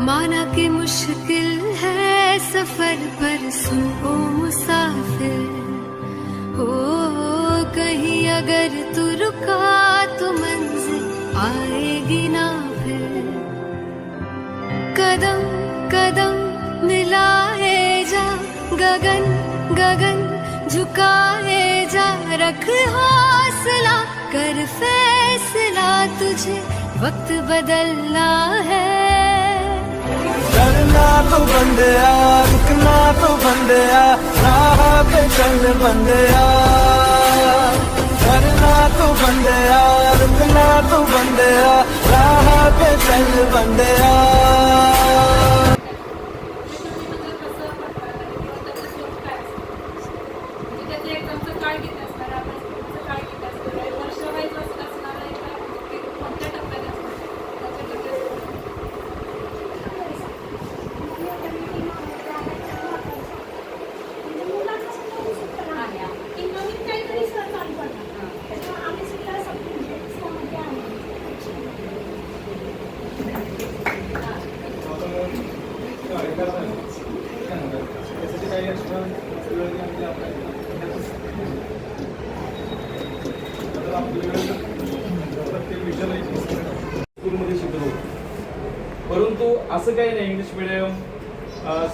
माना कि मुश्किल है सफ़र पर सुनो मुसाफिर। हो कहीं अगर तू रुका तो मंजिल आएगी ना फिर। कदम कदम मिलाए जा, गगन गगन झुकाए जा, रख हौसला, कर फैसला तुझे, वक्त बदलना है। डरना तो बंदया रुकना तो बंदया राह पे चल बंदया डरना तो बंदया रुकना तो बंदया राह पे चल बंदया त्याचे एक्झामचं काय किती असणार अभ्यासक्रमाचं स्कूलमध्ये शिकलो परंतु असं काही नाही English medium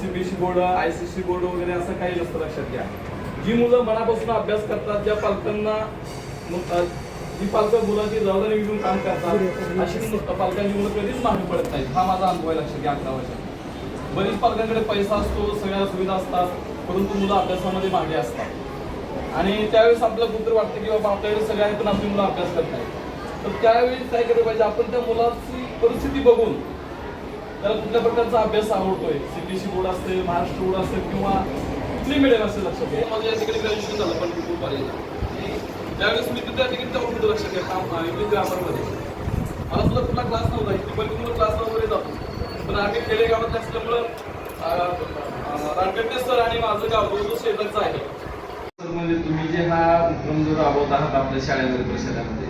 CBSE board I C C board वगैरे असं काही नसतं लक्षात घ्या. जी मुलं मनापासून अभ्यास करतात ज्या पालकांना ही जी पालकं मुलाची जबाबदारी घेऊन काम करतात. अशी पालकांची मुलं कधीच मागे पडत नाहीत. हा माझा अनुभव आहे लक्षात घ्या अकरा वर्षात. बरीच पालकांकडे पैसा असतो सगळ्या सुविधा असतात परंतु मुलं अभ्यासामध्ये मागे असतात. आणि त्यावेळेस आपल्याला कुठं वाटतं की बाबा आपल्याकडे सगळे पण आपली मुलं अभ्यास करत नाही तर त्यावेळी काय केलं पाहिजे आपण त्या मुलाची परिस्थिती बघून त्याला कुठल्या प्रकारचा अभ्यास आवडतोय? सीबीएसई बोर्ड असते महाराष्ट्र बोर्ड असेल किंवा कुठली मिळेल असेल लक्षात माझं या तिकडे ग्रॅज्युएशन झालं पण खूप कॉलेजला त्यावेळेस मी त्या ठिकाणी जाऊन कुठं लक्षात घ्या इंग्लिश ग्रामरमध्ये मला सुद्धा कुठला क्लास नव्हता इथे पण क्लास क्लासला वगैरे जातो. पण आम्ही खेडेगावात असल्यामुळं रानगड्डे सर आणि माझं गाव दोन शेजारचं आहे. तर म्हणजे तुम्ही जे हा उपक्रम जो राबवत आहात आपल्या शाळेमध्ये परिषदामध्ये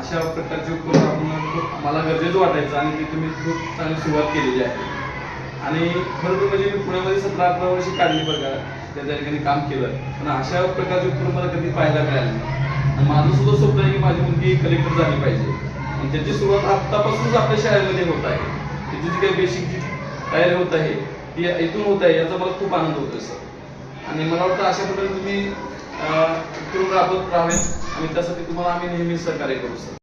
अशा प्रकारचे उपक्रम आपण खूप मला गरजेचं वाटायचं आणि ती तुम्ही खूप चांगली सुरुवात केलेली आहे. आणि खरं तर म्हणजे मी पुण्यामध्ये सतरा अठरा वर्षी काढली बघा त्या त्या ठिकाणी काम केलं. पण अशा प्रकारचे उपक्रम मला कधी पाहायला मिळाले नाही. आणि माझं सुद्धा स्वप्न आहे की माझी मुलगी कलेक्टर झाली पाहिजे. आणि त्याची सुरुवात आत्तापासूनच आपल्या शाळेमध्ये होत आहे. त्याची जी काही बेसिक जी तयारी होत आहे ती इथून होत आहे याचा मला खूप आनंद होतोय सर आणि मला वाटतं अशा प्रकारे तुम्ही अं, उपक्रम राबवत आणि त्यासाठी तुम्हाला आम्ही नेहमी सहकार्य करू सर